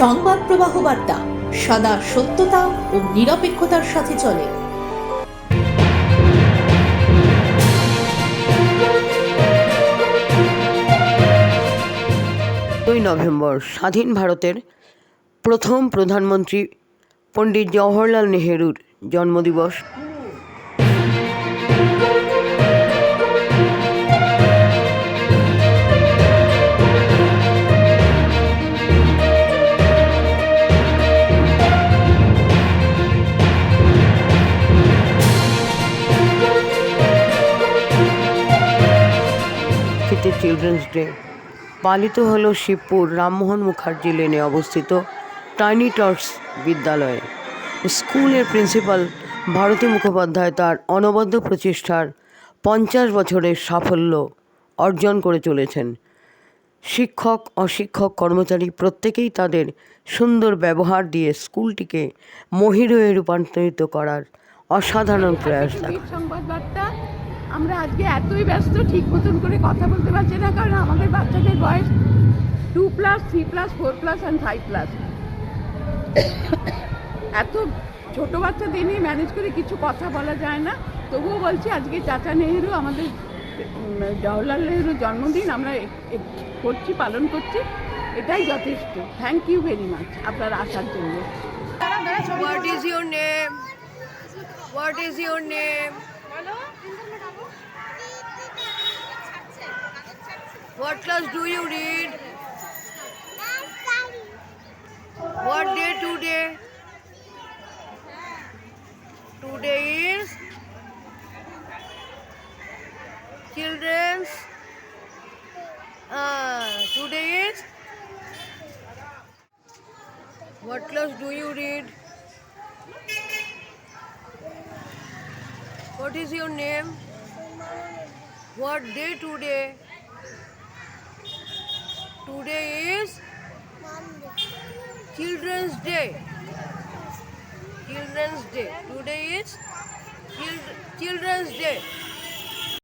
সংবাদ প্রবাহ বার্তা, সদা সত্যতা ও নিরপেক্ষতার সাথে চলে। দুই নভেম্বর, স্বাধীন ভারতের প্রথম প্রধানমন্ত্রী পণ্ডিত জওহরলাল নেহেরুর জন্মদিবস। থেকে চিলড্রেন্স ডে পালিত হল শিবপুর রামমোহন মুখার্জি লেনে অবস্থিত টাইনি টর্স বিদ্যালয়ে। স্কুলের প্রিন্সিপাল ভারতী মুখোপাধ্যায় তার অনবদ্য প্রচেষ্টার পঞ্চাশ বছরের সাফল্য অর্জন করে চলেছেন। শিক্ষক, অশিক্ষক, কর্মচারী প্রত্যেকেই তাদের সুন্দর ব্যবহার দিয়ে স্কুলটিকে মহিরয়ে রূপান্তরিত করার অসাধারণ প্রয়াস আমরা আজকে এতই ব্যস্ত ঠিক মতন করে কথা বলতে পারছি না, কারণ আমাদের বাচ্চাদের বয়স two plus three plus four plus and five plus এত ছোট বাচ্চাদের নিয়ে ম্যানেজ করে কিছু কথা বলা যায় না। তবুও বলছি, আজকে চাচা নেহেরু আমাদের জওহরলাল নেহেরুর জন্মদিন আমরা করছি, পালন করছি। এটাই যথেষ্ট। থ্যাংক ইউ ভেরি মাচ আপনার আসার জন্য। What is your name? What is your name? What class do you read? What day today? Today is children's. Uh, today is. What class do you read? What is your name? What day today? Today is Children's Day. Children's Day. Today is Child- Children's Day.